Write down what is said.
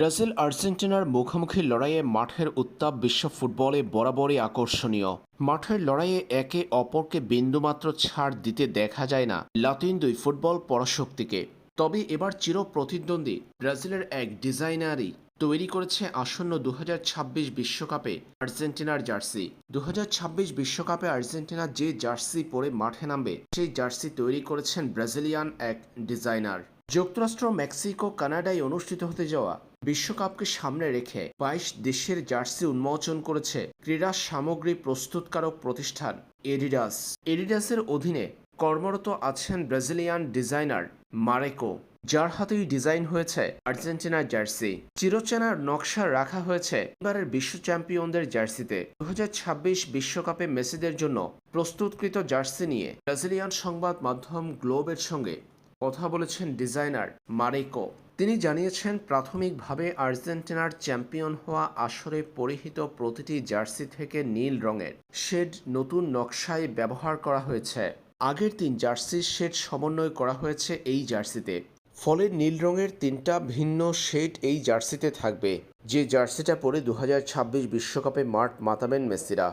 Brazil আর্জেন্টিনার মুখোমুখি লড়াইয়ে মাঠের উত্তাপ বিশ্ব ফুটবলে বরাবরই আকর্ষণীয়। মাঠের লড়াইয়ে একে অপরকে বিন্দুমাত্র ছাড় দিতে দেখা যায় না লাতিন দুই ফুটবল পরাশক্তিকে। তবে এবার চির প্রতিদ্বন্দ্বী ব্রাজিলের এক ডিজাইনারই তৈরি করেছে আসন্ন দু বিশ্বকাপে আর্জেন্টিনার জার্সি। দু বিশ্বকাপে আর্জেন্টিনা যে জার্সি পরে মাঠে নামবে, সেই জার্সি তৈরি করেছেন ব্রাজিলিয়ান এক ডিজাইনার। যুক্তরাষ্ট্র, মেক্সিকো, কানাডায় অনুষ্ঠিত হতে যাওয়া বিশ্বকাপকে সামনে রেখে বাইশ দেশের জার্সি উন্মোচন করেছে ক্রীড়া সামগ্রী প্রস্তুতকারক প্রতিষ্ঠান এডিডাস। এডিডাসের অধীনে কর্মরত আছেন ব্রাজিলিয়ান ডিজাইনার মারেকো, যার হাতেই ডিজাইন হয়েছে আর্জেন্টিনার জার্সি। চিরচেনার নকশা রাখা হয়েছে এবারের বিশ্ব চ্যাম্পিয়নদের জার্সিতে। দু বিশ্বকাপে মেসিদের জন্য প্রস্তুতকৃত জার্সি নিয়ে ব্রাজিলিয়ান সংবাদ মাধ্যম গ্লোবের সঙ্গে কথা বলেছেন ডিজাইনার মারেকো। তিনি জানিয়েছেন, প্রাথমিকভাবে আর্জেন্টিনার চ্যাম্পিয়ন হওয়া আসরে পরিহিত প্রতিটি জার্সি থেকে নীল রঙের শেড নতুন নকশায় ব্যবহার করা হয়েছে। আগের তিন জার্সির শেড সমন্বয় করা হয়েছে এই জার্সিতে। ফলে নীল রঙের তিনটা ভিন্ন শেড এই জার্সিতে থাকবে। যে জার্সিটা পরে দু বিশ্বকাপে মাঠ মাতাবেন মেসিরা।